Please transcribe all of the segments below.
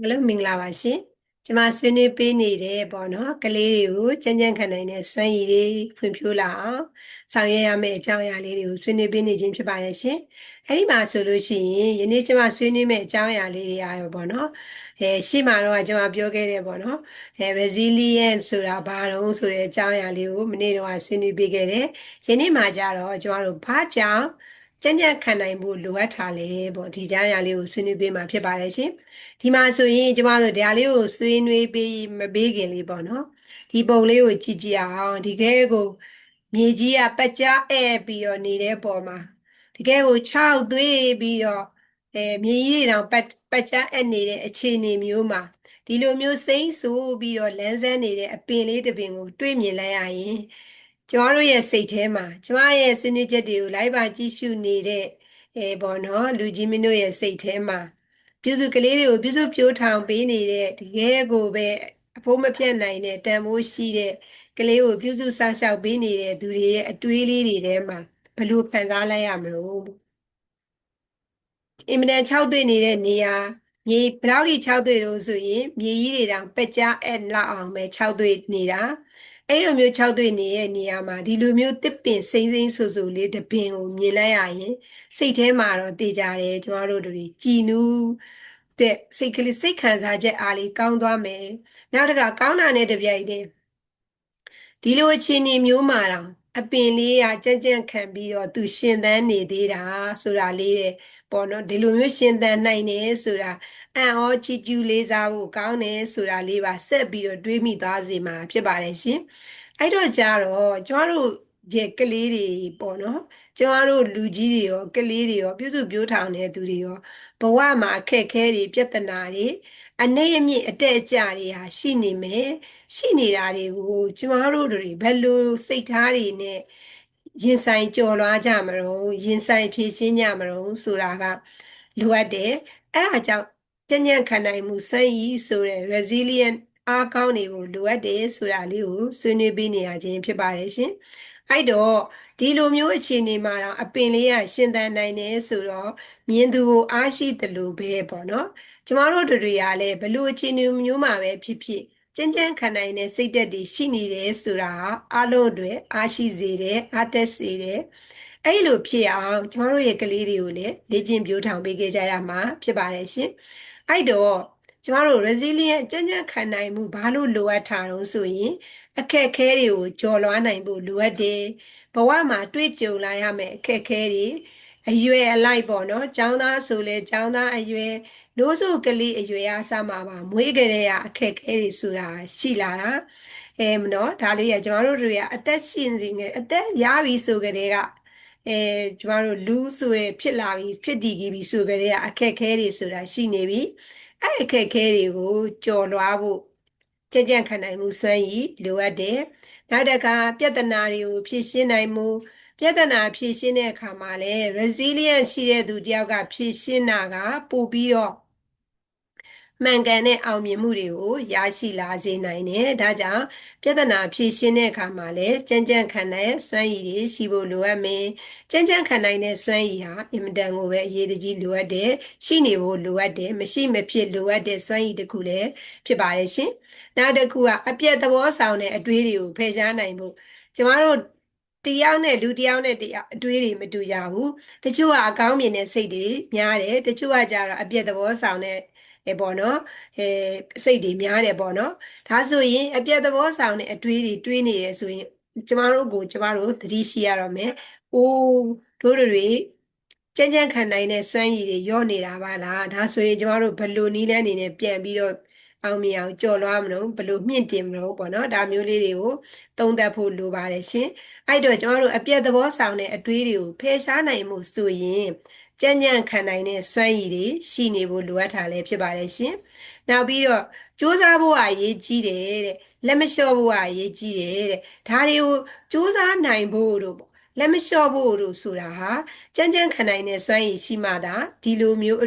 ဟယ်လိုမင်္ဂလာပါရှင်ကျမဆွေးနွေးပေးနေတယ်ပေါ့နော်ကလေးတွေကိုကြမ်းကြမ်းခံနိုင်တဲ့စွမ်းရည်တွေဖွံ့ဖြိုးလာအောင်ဆောင်ရွက်ရမယ့်အကြောင်းအရာလေးတွေကိုဆွေးနွေးပေးနေခြင်းဖြစ်ပါတယ်ရှင်အဲ့ဒီမှာဆိုလို့ရှိရင်ယနေ့ကျမဆွေးနွေးမယ့်အကြောင်းအရာလေးတွေအားရောပေါ့နော်အဲရှေ့မှာတော့ကျမပြောခဲ့တယ်ပေါ့နော်အဲ resilient ဆိုတာဘာတော့ဆိုတဲ့အကြောင်းအရာလေးကိုမနေ့တော့ဆွေးနွေးပေးခဲ့တယ်ယနေ့မှာကြတော့ကျမတို့ဘာကြောင့် ကြံ့ကြံ့ခံနိုင်ဖို့လိုအပ်တာလဲပေါ့ဒီကြားရာလေးကိုဆွေးနွေးပေးမှာဖြစ်ပါတယ်ရှင်ဒီမှာဆိုရင်ကျမတို့ဒါလေးကိုဆွေးနွေးပေးမပေးခင်လေးပေါ့နော်ဒီပုံလေးကိုကြည့်ကြည့်အောင်ဒီကဲကိုမြေကြီးကပကြားအဲပြီးတော့နေတဲ့ပုံမှာဒီကဲကို6သွေးပြီးတော့အဲမြေကြီးတွေတောင်ပပကြားအဲနေတဲ့အခြေအနေမျိုးမှာဒီလိုမျိုးစိမ့်ဆိုးပြီးတော့လန်းဆန်းနေတဲ့အပင်လေးတစ်ပင်ကို တွေးမြင်လိုက်ရရင် ကျမတို့ရဲ့စိတ်ထဲမှာကျမရဲ့ဆွေးနွေးချက်တွေကိုလိုက်ပါကြည့်ရှုနေတဲ့အဲပေါ့နော်လူကြီးမင်းတို့ရဲ့စိတ်ထဲမှာပြုစုကလေးတွေကိုပြုစုပြိုးထောင်ပေးနေတဲ့တကယ်ကိုပဲအဖို့မပြတ်နိုင်တဲ့တန်ဖိုးရှိတဲ့ကလေးကိုပြုစုစောင့်ရှောက်ပေးနေတဲ့သူတွေရဲ့အတွေးလေးတွေထဲမှာဘယ်လိုခံစားလိုက်ရမလို့အင်မတန်၆တွေ့နေတဲ့နေရာမြေဘယ်လောက်ထိ6တွေ့လို့ဆိုရင်မြေကြီးတွေတောင်ပက်ကြားအဲ့လောက်အောင်ပဲ6တွေ့နေတာ အဲ့လိုမျိုး6တွေ့နေတဲ့နေရာမှာဒီလိုမျိုးတစ်ပင်စိမ့်စိမ့်ဆူဆူလေးတပင်ကိုမြင်လိုက်ရရင်စိတ်ထဲမှာတော့တည်ကြတယ်ကျမတို့တို့ကြည်နူးတဲ့စိတ်ကလေးစိတ်ခံစားချက်အားလေးကောင်းသွားမယ်နောက်တစ်ခါကောင်းတာနဲ့တပြိုင်တည်းဒီလိုအခြေအနေမျိုးမှာတော့အပင်လေးကကြမ်းကြမ်းခံပြီးတော့သူရှင်သန်နေသေးတာဆိုတာလေးတဲ့ပေါ့နော်ဒီလိုမျိုးရှင်သန်နိုင်တယ်ဆိုတာအံ့ဩချီးကျူးလေးစားဖို့ကောင်းတယ်ဆိုတာလေးပါဆက်ပြီးတော့တွေးမိသွားစေမှာဖြစ်ပါတယ်ရှင်အဲ့တော့ကြတော့ကျမတို့ရဲ့ကလေးတွေပေါ့နော်ကျမတို့လူကြီးတွေရောကလေးတွေရောပြုစုပြောထောင်တဲ့သူတွေရောဘဝမှာအခက်အခဲတွေပြဿနာတွေအနေအမြင့်အတက်အကျတွေဟာရှိနေမယ် ရှိနေတာတွေကိုကျမတို့တွေဘယ်လိုစိတ်ထားတွေနဲ့ရင်ဆိုင်ကြော်လွှားကြမလို့ရင်ဆိုင်ဖြည့်ရှင်းကြမလို့ဆိုတာကလိုအပ်တယ်အဲ့ဒါကြောင့်ကြဉ္ဉံခံနိုင်မှုစွမ်းရည်ဆိုတဲ့ resilient အားကောင်းတွေကိုလိုအပ်တယ်ဆိုတာလေးကိုဆွေးနွေးပေးနေရခြင်းဖြစ်ပါတယ်ရှင်အဲ့တော့ဒီလိုမျိုးအခြေအနေမှာတော့အပင်လေးကရှင်သန်နိုင်တယ်ဆိုတော့မြင်သူကိုအားရှိတယ်လို့ပဲပေါ့နော်ကျမတို့တို့တွေကလည်းဘလို့အခြေအနေမျိုးမှာပဲဖြစ်ဖြစ် ကြင်ကြင်ခံနိုင်တဲ့စိတ်သက်တွေရှိနေတယ်ဆိုတာအလုံးတွေအားရှိစေတယ်အားတက်စေတယ်အဲ့လိုဖြစ်အောင်ကျမတို့ရဲ့ကလေးတွေကိုလည်းလေ့ကျင့်ပြိုးထောင်ပေးခဲ့ကြရမှာဖြစ်ပါတယ်ရှင်အဲ့တော့ကျမတို့ resilient ကြင်ကြင်ခံနိုင်မှုဘာလို့လိုအပ်တာတော့ဆိုရင် အခက်အခဲတွေကိုကျော်လွှားနိုင်ဖို့လိုအပ်တယ်ဘဝမှာတွေ့ကြုံလာရမယ့်အခက်အခဲတွေအရွယ်အလိုက်ပေါ့နော်ចောင်းသားဆိုလဲចောင်းသားအရွယ် နိုးစုကလေးအရွယ်အစားမှာပါမွေးကြတဲ့ရအခက်အခဲတွေဆိုတာရှိလာတာအဲမနော်ဒါလေးကကျမတို့တွေကအသက်ရှင်စီငယ်အသက်ရပြီဆိုကြတဲ့ကအဲကျမတို့လူဆိုရဖြစ်လာပြီဖြစ်တည်ကြီးပြီဆိုကြတဲ့အခက်အခဲတွေဆိုတာရှိနေပြီအဲ့အခက်အခဲတွေကိုကြော်လွှားဖို့ကြံ့ကြံ့ခံနိုင်မှုစွမ်းရည်လိုအပ်တယ်နောက်တစ်ခါပြဿနာတွေကိုဖြေရှင်းနိုင်မှုပြဿနာဖြေရှင်းတဲ့အခါမှာလည်း resilient ရှိတဲ့သူတယောက်ကဖြေရှင်းတာကပို့ပြီးတော့ မှန်ကန်တဲ့အောင်မြင်မှုတွေကိုရရှိလာစေနိုင်တယ်။ဒါကြောင့်ပြဿနာဖြေရှင်းတဲ့အခါမှာလည်းကြမ်းကြမ်းခံတဲ့စွမ်းရည်တွေရှိဖို့လိုအပ်မယ်။ကြမ်းကြမ်းခံနိုင်တဲ့စွမ်းရည်ဟာအင်မတန်ကိုပဲအရေးကြီးလိုအပ်တယ်။ရှိနေဖို့လိုအပ်တယ်။မရှိမဖြစ်လိုအပ်တဲ့စွမ်းရည်တစ်ခုလည်းဖြစ်ပါတယ်ရှင်။နောက်တစ်ခုကအပြည့်သဘောဆောင်တဲ့အတွေးတွေကိုဖယ်ရှားနိုင်ဖို့ကျမတို့တယောက်နဲ့လူတယောက်နဲ့တယောက်အတွေးတွေမတူကြဘူးတချို့ကအကောင်းမြင်တဲ့စိတ်တွေများတယ်တချို့ကကြတော့အပြည့်သဘောဆောင်တဲ့ အဲပေါ့နော်အဲစိတ်တွေများတယ်ပေါ့နော်ဒါဆိုရင်အပြတ်သဘောဆောင်တဲ့အတွေးတွေတွေးနေရဆိုရင်ကျမတို့ကိုကျမတို့သတိရှိရတော့မယ်။အိုးတို့တွေကြမ်းကြမ်းခံနိုင်တဲ့စွမ်းရည်တွေရော့နေတာပါလား။ဒါဆိုရင်ကျမတို့ဘယ်လိုနည်းလမ်းနေနဲ့ပြန်ပြီးတော့အောင်မြင်အောင်ကြော်လွှားမလို့ဘယ်လိုမြင့်တင်မလို့ပေါ့နော်။ဒါမျိုးလေးတွေကိုသုံးသပ်ဖို့လိုပါတယ်ရှင်။အဲ့တော့ကျမတို့အပြတ်သဘောဆောင်တဲ့အတွေးတွေကိုဖယ်ရှားနိုင်မှုဆိုရင် ကြံ့ကြံ့ခံနိုင်တဲ့စွမ်းရည်တွေရှိနေဖို့လိုအပ်တာလည်းဖြစ်ပါတယ်ရှင်။နောက်ပြီးတော့စူးစမ်းဖို့အရေးကြီးတယ်တဲ့လက်မလျှော့ဖို့အရေးကြီးတယ်တဲ့ဒါတွေကိုစူးစမ်းနိုင်ဖို့တို့ပေါ့ လက်မလျှော့ဖို့လို့ဆိုတာဟာကြမ်းကြမ်းခံနိုင်တဲ့စွမ်းရည်ရှိမှသာဒီလိုမျိုး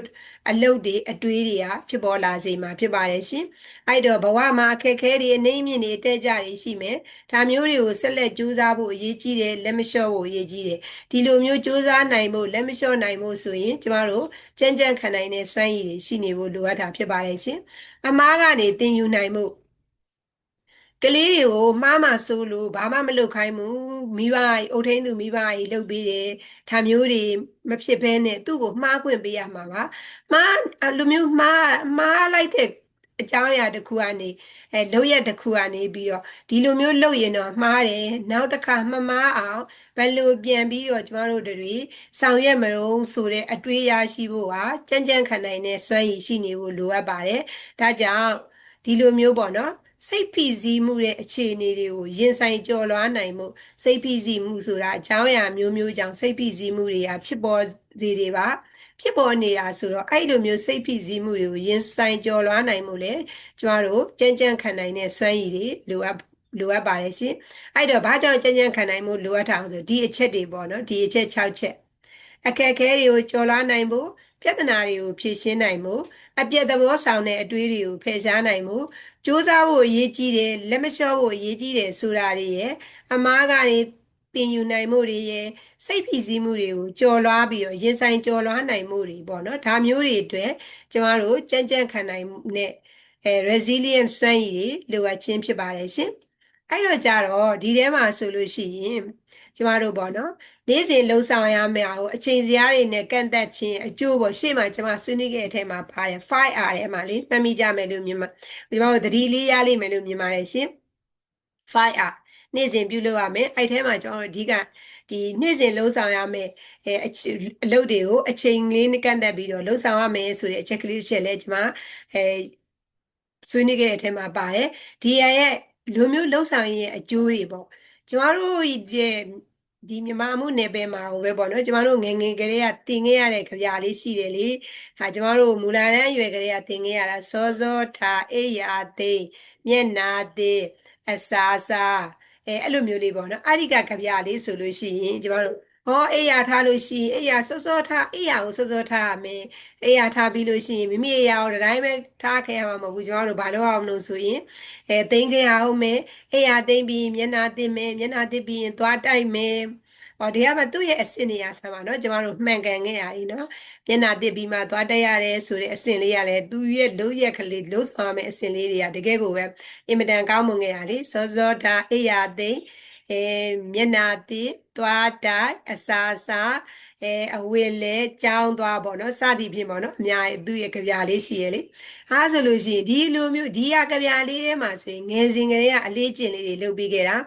အလုပ်တွေအတွေးတွေကဖြစ်ပေါ်လာစေမှာဖြစ်ပါတယ်ရှင်။အဲ့တော့ဘဝမှာအခက်အခဲတွေအနေအမြင့်တွေအတက်ကြတွေရှိမယ်။ဒါမျိုးတွေကိုဆက်လက်ကြိုးစားဖို့အရေးကြီးတယ်လက်မလျှော့ဖို့အရေးကြီးတယ်။ဒီလိုမျိုးကြိုးစားနိုင်ဖို့လက်မလျှော့နိုင်ဖို့ဆိုရင်ကျမတို့ကြမ်းကြမ်းခံနိုင်တဲ့စွမ်းရည်တွေရှိနေဖို့လိုအပ်တာဖြစ်ပါတယ်ရှင်။အမားကနေသင်ယူနိုင်မှု ကလေးတွေကိုမှားမှဆိုလို့ဘာမှမလုပ်ခိုင်းဘူးမိဘကြီးအုပ်ထိန်းသူမိဘကြီးလုပ်ပေးတယ်ဒါမျိုးတွေမဖြစ်ဘဲနဲ့သူ့ကိုမှားခွင့်ပေးရမှာပါမှားလူမျိုးမှားမှားလိုက်တဲ့အကြောင်းအရာတစ်ခုကနေအဲလုပ်ရက်တစ်ခုကနေပြီးတော့ဒီလိုမျိုးလုပ်ရင်တော့မှားတယ်နောက်တစ်ခါမမှားအောင်ဘယ်လိုပြန်ပြီးတော့ကျမတို့တွေဆောင်ရွက်မလို့ဆိုတဲ့အတွေးရရှိဖို့ဟာကြမ်းကြမ်းခံနိုင်တဲ့စွမ်းရည်ရှိနေဖို့လိုအပ်ပါတယ်ဒါကြောင့်ဒီလိုမျိုးပေါ့နော် စိတ်ဖိစီးမှုတဲ့အခြေအနေတွေကိုရင်ဆိုင်ကျော်လွှားနိုင်မှုစိတ်ဖိစီးမှုဆိုတာအကြောင်းအရာမျိုးမျိုးကြောင့်စိတ်ဖိစီးမှုတွေကဖြစ်ပေါ်စေတွေပါဖြစ်ပေါ်နေတာဆိုတော့အဲ့လိုမျိုးစိတ်ဖိစီးမှုတွေကိုရင်ဆိုင်ကျော်လွှားနိုင်မှုလေကျမတို့ကြမ်းကြမ်းခံနိုင်တဲ့စွမ်းရည်တွေလိုအပ်လိုအပ်ပါတယ်ရှင်အဲ့တော့ဘာကြောင့်ကြမ်းကြမ်းခံနိုင်မှုလိုအပ်တာဆိုဒီအချက်တွေပေါ့နော်ဒီအချက်6ချက်အခက်အခဲတွေကိုကျော်လွှားနိုင်ဖို့ ပြဿနာတွေကိုဖြေရှင်းနိုင်မှုအပြည့်သဘောဆောင်တဲ့အတွေးတွေကိုဖယ်ရှားနိုင်မှုစူးစမ်းဖို့အရေးကြီးတယ်လက်မလျှော့ဖို့အရေးကြီးတယ်ဆိုတာတွေရဲ့အမားကနေသင်ယူနိုင်မှုတွေရဲ့စိတ်ဖိစီးမှုတွေကိုကြော်လွှားပြီးတော့ရင်ဆိုင်ကြော်လွှားနိုင်မှုတွေပေါ့နော်ဒါမျိုးတွေအတွက်ကျမတို့ကြမ်းကြမ်းခံနိုင်တဲ့အဲ resilient စွမ်းရည်တွေလိုအပ်ခြင်းဖြစ်ပါတယ်ရှင်အဲ့တော့ကြတော့ဒီထဲမှာဆိုလို့ရှိရင်ကျမတို့ပေါ့နော် နေ့စဉ်လှုပ်ဆောင်ရမယ့်အောင်အချိန်စရာတွေနဲ့ကန့်သက်ခြင်းအကျိုးပေါ့ရှေ့မှာကျမဆွေးနွေးခဲ့တဲ့အထက်မှာပါတယ် 5R ထဲမှာလေမှတ်မိကြမယ်လို့မြင်မှာကျမတို့သတိလေးရလိမ့်မယ်လို့မြင်ပါတယ်ရှင် 5R နေ့စဉ်ပြုလုပ်ရမယ်အဲ့ထဲမှာကျမတို့အဓိကဒီနေ့စဉ်လှုပ်ဆောင်ရမယ်အဲအလုပ်တွေကိုအချိန်လေးနဲ့ကန့်သက်ပြီးတော့လှုပ်ဆောင်ရမယ်ဆိုတဲ့အချက်ကလေးတစ်ချက်လဲကျမအဲဆွေးနွေးခဲ့တဲ့အထက်မှာပါတယ်ဒီရဲ့လူမျိုးလှုပ်ဆောင်ရဲ့အကျိုးတွေပေါ့ကျမတို့ရဲ့ ဒီမြန်မာမှုနယ်ပယ်မှာဟိုပဲပေါ့နော်ကျမတို့ငယ်ငယ်ကလေးကတင်ခဲ့ရတဲ့ကြပြလေးရှိတယ်လေဒါကျမတို့မူလာတန်းရွယ်ကလေးကတင်ခဲ့ရတာစောစောထားအေးရာသိမျက်နာသိအစာစာအဲအဲ့လိုမျိုးလေးပေါ့နော်အရိကကြပြလေးဆိုလို့ရှိရင်ကျမတို့ ဟောအိယာထားလို့ရှိရင်အိယာစောစောထားအိယာကိုစောစောထားရမယ်အိယာထားပြီးလို့ရှိရင်မိမိအိယာကိုတိုင်းပဲထားခဲ့ရမှာမဟုတ်ဘူးကျွန်တော်တို့ဘာလို့အောင်လို့ဆိုရင်အဲသိမ့်ခဲ့အောင်မယ်အိယာသိမ့်ပြီးမျက်နာသိမ့်မယ်မျက်နာသိပြီးရင်သွားတိုက်မယ်ဟောဒီကမှသူ့ရဲ့အဆင့်နေရဆမ်းပါနော်ကျမတို့မှန်ကန်ခဲ့ရည်နော်မျက်နာတစ်ပြီးမှသွားတက်ရတယ်ဆိုတဲ့အဆင့်လေးရလဲသူ့ရဲ့လုံးရက်ကလေးလုံးဆောင်မယ့်အဆင့်လေးတွေကတကယ်ကိုပဲအင်မတန်ကောင်းမွန်ခဲ့ရလေစောစောထားအိယာသိမ့် အဲမျက်နာတိသွားတိုက်အစာစာအဲအဝေလဲကြောင်းသွားပေါ့နော်စသည်ဖြင့်ပေါ့နော်အများသူ့ရဲ့ကြပြလေးရှိရလေအားဆိုလို့ရှိရင်ဒီလိုမျိုးဒီဟာကြပြလေးထဲမှာဆိုရင်ငယ်စဉ်ကလေးကအလေးကျင့်လေးတွေလုပ်ပြီးခဲ့တာ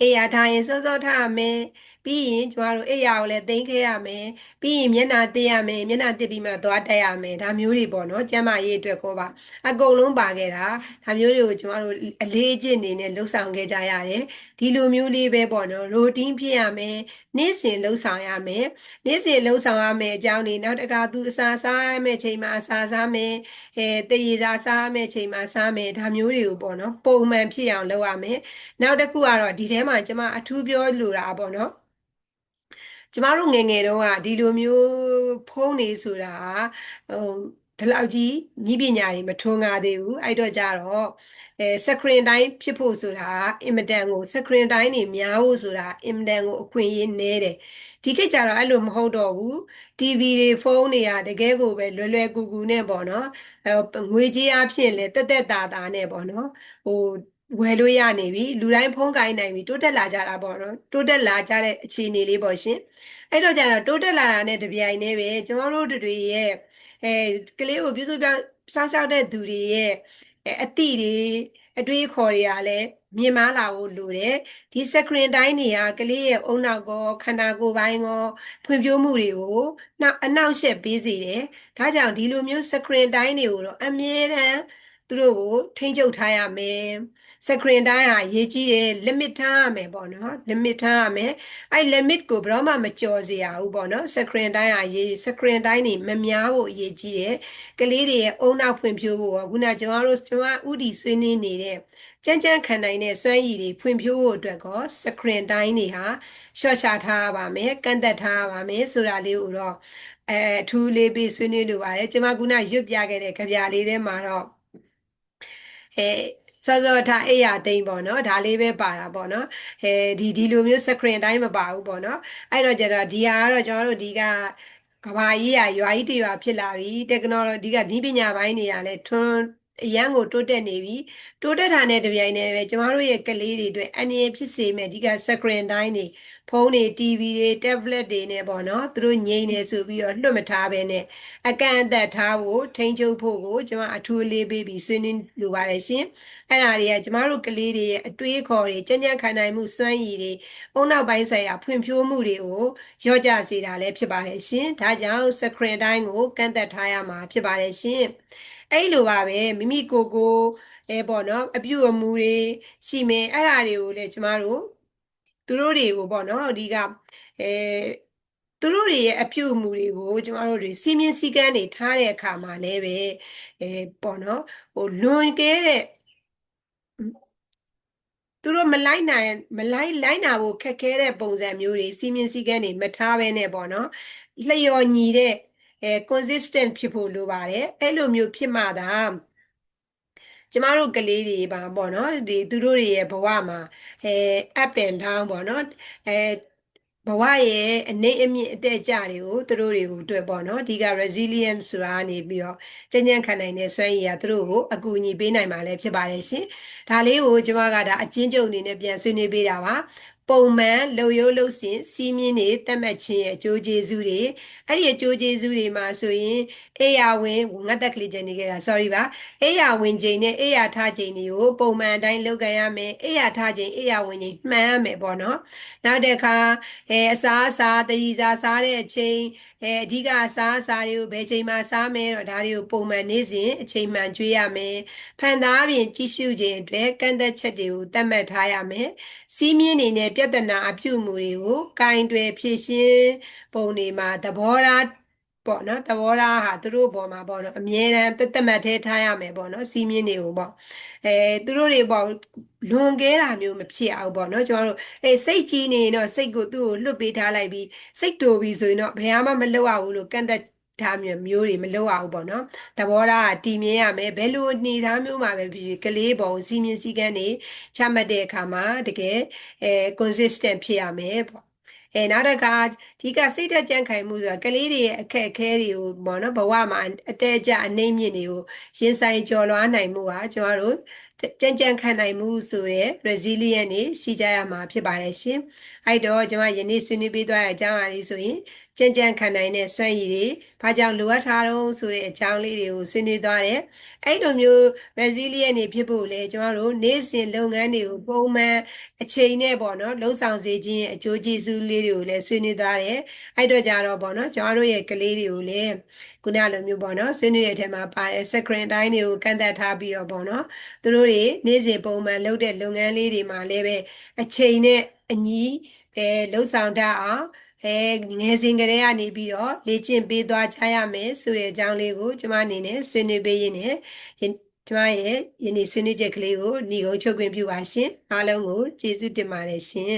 အေးရထားရင်စောစောထားမယ် ပြီးရင်ကျမတို့အိယာကိုလည်းသိမ်းခဲ့ရမယ်ပြီးရင်မျက်နှာတက်ရမယ်မျက်နှာတက်ပြီးမှသွားတက်ရမယ်ဒါမျိုးတွေပေါ့နော်ကျမ်းမာရေးအတွက်ကိုပါအကုန်လုံးပါခဲ့တာဒါမျိုးတွေကိုကျမတို့အလေးအကျင့်နေနဲ့လှုပ်ဆောင်ခဲ့ကြရတယ်ဒီလိုမျိုးလေးပဲပေါ့နော်ရိုတင်းဖြစ်ရမယ်နေ့စဉ်လှုပ်ဆောင်ရမယ်နေ့စဉ်လှုပ်ဆောင်ရမယ်အကြောင်းနေနောက်တကသူအစာစားရမယ်ချိန်မှာအစာစားမယ်အဲတရေစာစားရမယ်ချိန်မှာစားမယ်ဒါမျိုးတွေကိုပေါ့နော်ပုံမှန်ဖြစ်အောင်လုပ်ရမယ်နောက်တစ်ခုကတော့ဒီထဲမှာကျမအထူးပြောလိုတာပေါ့နော် ကျမတို့ငယ်ငယ်တုန်းကဒီလိုမျိုးဖုန်းနေဆိုတာဟိုဒီလောက်ကြီးဤပညာတွေမထွန်းကားသေးဘူးအဲ့တော့ကြတော့အဲစကရင်တိုင်းဖြစ်ဖို့ဆိုတာအင်မတန်ကိုစကရင်တိုင်းနေများဖို့ဆိုတာအင်မတန်ကိုအခွင့်အရေးနည်းတယ်ဒီခေတ်ကျတော့အဲ့လိုမဟုတ်တော့ဘူး TV တွေဖုန်းတွေကတကယ်ကိုပဲလွယ်လွယ်ကူကူနဲ့ပေါ့နော်အဲငွေကြေးအဖြစ်လဲတက်တက်တာတာနဲ့ပေါ့နော်ဟို ဝယ်လို့ရနေပြီလူတိုင်းဖုန်းကိုင်းနိုင်ပြီတိုးတက်လာကြတာပေါ့နော်တိုးတက်လာကြတဲ့အခြေအနေလေးပေါ့ရှင်အဲ့တော့ကျတော့တိုးတက်လာတာနဲ့တပြိုင်တည်းပဲကျွန်တော်တို့တွေရဲ့အဲကလေးကိုပြုစုပြောင်းစောင့်ရှောက်တဲ့သူတွေရဲ့အတိတွေအတွေးခေါ်တွေကလည်းမြင်မာလာဖို့လိုတယ်ဒီစကရင်တိုင်းတွေကကလေးရဲ့အုံနောက်ကောခန္ဓာကိုယ်ပိုင်းကောဖွံ့ဖြိုးမှုတွေကိုနောက်အနောက်ရှက်ပေးစေတယ်ဒါကြောင့်ဒီလိုမျိုးစကရင်တိုင်းတွေကိုတော့အမြဲတမ်းသူ တို့ကိုထိန်းချုပ်ထားရမယ်စကရင်တိုင်းဟာရေးကြီးတယ် limit ထားရမယ်ပေါ့နော် limit ထားရမယ်အဲ့ limit ကိုဘယ်တော့မှမကျော်စေရဘူးပေါ့နော်စကရင်တိုင်းဟာရေးစကရင်တိုင်းနေမများဖို့အရေးကြီးတယ်ကလေးတွေရဲ့အုံနောက်ဖွံ့ဖြိုးဖို့ရောခုနကျွန်တော်တို့ကျွန်မဥတီဆွေးနွေးနေတဲ့ကြမ်းကြမ်းခံနိုင်တဲ့စွမ်းရည်တွေဖွံ့ဖြိုးဖို့အတွက်ကောစကရင်တိုင်းတွေဟာရှော့ချထားရပါမယ်ကန့်သက်ထားရပါမယ်ဆိုတာလေးကိုတော့အဲအထူးလေးပြီးဆွေးနွေးလိုပါတယ်ကျွန်မခုနရွတ်ပြခဲ့တဲ့ကြပြလေးထဲမှာတော့ အဲစောစောထားအိယာသိမ့်ပေါ့နော်ဒါလေးပဲပါတာပေါ့နော်အဲဒီဒီလိုမျိုး screen တိုင်းမပါဘူးပေါ့နော်အဲ့တော့ကျတော့ဒီဟာကတော့ကျွန်တော်တို့ဒီကကဘာကြီးရရွာကြီးတွေပါဖြစ်လာပြီ technology ကဒီပညာပိုင်းတွေကလည်းထွန်း အရန်ကိုတိုးတက်နေပြီတိုးတက်တာနဲ့တပြိုင်တည်းပဲကျမတို့ရဲ့ကလေးတွေအတွက်အန္တရာယ်ဖြစ်စေမဲ့ဒီက screen တိုင်းတွေဖုန်းတွေ TV တွေ tablet တွေနဲ့ပေါ့နော်သူတို့ငြိမ့်နေဆိုပြီးတော့လွတ်မထားဘဲနဲ့အကန့်အသတ်ထားဖို့ထိန်းချုပ်ဖို့ကိုကျွန်မအထူးလေးပေးပြီးဆွေးနွေးလိုပါတယ်ရှင်အဲ့ဒါတွေကကျမတို့ကလေးတွေရဲ့အတွေးခေါ်တွေကြံ့ကြံ့ခံနိုင်မှုစွမ်းရည်တွေအုံနောက်ပိုင်းဆိုင်ရာဖွံ့ဖြိုးမှုတွေကိုရော့ကျစေတာလည်းဖြစ်ပါတယ်ရှင်ဒါကြောင့် screen တိုင်းကိုကန့်သတ်ထားရမှာဖြစ်ပါတယ်ရှင် အဲ့လိုပါပဲမိမိကိုယ်ကိုအဲပေါ့နော်အပြုအမူတွေရှိမယ်အဲ့ဒါတွေကိုလည်းကျမတို့သူတို့တွေကိုပေါ့နော်ဒီကအဲသူတို့တွေရဲ့အပြုအမူတွေကိုကျမတို့တွေစီမင်းစည်းကမ်းတွေထားတဲ့အခါမှာလည်းပဲအဲပေါ့နော်ဟိုလွန်ကဲတဲ့သူတို့မလိုက်နိုင်မလိုက်လိုက်နာဖို့ခက်ခဲတဲ့ပုံစံမျိုးတွေစီမင်းစည်းကမ်းတွေမထားဘဲနဲ့ပေါ့နော်လျော်ညီတဲ့ အဲ consistent ဖြစ်ဖို့လိုပါတယ်အဲ့လိုမျိုးဖြစ်မှသာကျမတို့ကလေးတွေပါပေါ့နော်ဒီသူတို့တွေရဲ့ဘဝမှာအဲ up and down ပေါ့နော်အဲဘဝရဲ့အနေအမြင့်အတက်အကျတွေကိုသူတို့တွေကိုတွေ့ပေါ့နော်ဒီက resilience ဆိုတာနေပြီးတော့ကြံ့ကြံ့ခံနိုင်တဲ့စွမ်းရည်ကသူတို့ကိုအကူအညီပေးနိုင်မှာလည်းဖြစ်ပါတယ်ရှင်ဒါလေးကိုကျမကဒါအချင်းချုပ်အနေနဲ့ပြန်ဆွေးနွေးပေးတာပါ ပုံမှန်လှုပ်ရိုးလှုပ်စဉ်စီးမြင်းတွေတက်မှတ်ခြင်းရဲ့အကျိုးကျေးဇူးတွေအဲ့ဒီအကျိုးကျေးဇူးတွေမှာဆိုရင်အေယာဝင်ငတ်တက်ကလေးကျန်နေခဲ့တာ sorry ပါအေယာဝင်ချိန်နဲ့အေယာထားချိန်တွေကိုပုံမှန်အတိုင်းလုပ်ကြရမယ်အေယာထားချိန်အေယာဝင်ချိန်မှန်းရမယ်ပေါ့နော်နောက်တစ်ခါအဲအစားအစာတည်စားစားတဲ့အချိန် အဲအဓိကအစားအစာတွေကိုဘယ်ချိန်မှစားမယ်တော့ဒါတွေကိုပုံမှန်နေ့စဉ်အချိန်မှန်ကျွေးရမယ်ဖန်သားပြင်ကြည့်ရှုခြင်းအတွက်ကန့်သက်ချက်တွေကိုတတ်မှတ်ထားရမယ်စီးမြင့်နေတဲ့ပြဿနာအပြုအမူတွေကိုကင်တွယ်ဖြည့်ရှင်းပုံတွေမှာသဘောထား ပေါ့နော်သဘောထားဟာသူတို့ဘောမှာပေါ့နော်အမြဲတမ်းတက်တက်မှတ်သေးထားရမယ်ပေါ့နော်စီးမြင့်တွေကိုပေါ့အဲသူတို့တွေပေါ့လွန်ကဲတာမျိုးမဖြစ်အောင်ပေါ့နော်ကျွန်တော်တို့အဲစိတ်ကြီးနေရင်တော့စိတ်ကိုသူ့ကိုလွတ်ပေးထားလိုက်ပြီးစိတ်တူပြီးဆိုရင်တော့ဘယ်မှမလုပ်ရဘူးလို့ကန့်သက်ထားမျိုးမျိုးတွေမလုပ်ရဘူးပေါ့နော်သဘောထားကတည်မြဲရမယ်ဘယ်လိုအနေထားမျိုးမှာပဲဖြစ်ဖြစ်ကလေးပုံစီမင်းစည်းကမ်းတွေချမှတ်တဲ့အခါမှာတကယ်အဲ consistent ဖြစ်ရမယ်ပေါ့ အဲနောက်တစ်ခါဒီကစိတ်သက်ကြံ့ခိုင်မှုဆိုတာကလေးတွေရဲ့အခက်အခဲတွေကိုပေါ့နော်ဘဝမှာအတဲအကျအနှိမ့်မြင့်တွေကိုရင်ဆိုင်ကျော်လွှားနိုင်မှုဟာကျွန်တော်တို့ကြံ့ကြံ့ခံနိုင်မှုဆိုတဲ့ resilient တွေရှိကြရမှာဖြစ်ပါတယ်ရှင်။အဲ့တော့ကျွန်မယနေ့ဆွေးနွေးပေးသွားတဲ့အကြောင်းအရာလေးဆိုရင် ကြံ့ကြံ့ခံနိုင်တဲ့စွမ်းရည်တွေဘာကြောင့်လိုအပ်ထားတော့ဆိုတဲ့အကြောင်းလေးတွေကိုဆွေးနွေးသွားတယ်။အဲ့လိုမျိုး resilient တွေဖြစ်ဖို့လဲကျွန်တော်တို့နေ့စဉ်လုပ်ငန်းတွေကိုပုံမှန်အချိန်နဲ့ပေါ့နော်လှုပ်ဆောင်စေခြင်းအကျိုးကျေးဇူးလေးတွေကိုလည်းဆွေးနွေးသွားတယ်။အဲ့တော့ကြတော့ပေါ့နော်ကျွန်တော်တို့ရဲ့ကလေးတွေကိုလည်းခုနလိုမျိုးပေါ့နော်ဆွေးနွေးတဲ့အထက်မှာပါတယ် screen တိုင်းတွေကိုကန့်သက်ထားပြီးတော့ပေါ့နော်သူတို့တွေနေ့စဉ်ပုံမှန်လုပ်တဲ့လုပ်ငန်းလေးတွေမှာလည်းပဲအချိန်နဲ့အညီပဲလှုပ်ဆောင်တတ်အောင် အဲငယ်စဉ်ကတည်းကနေပြီးတော့လေ့ကျင့်ပေးသွားကြရမယ်ဆိုတဲ့အကြောင်းလေးကိုကျမအနေနဲ့ဆွေးနွေးပေးရင်းနဲ့ကျမရဲ့ယနေ့ဆွေးနွေးချက်ကလေးကိုညီကုန်းချုပ်ခွင့်ပြုပါရှင်အားလုံးကိုကျေးဇူးတင်ပါတယ်ရှင်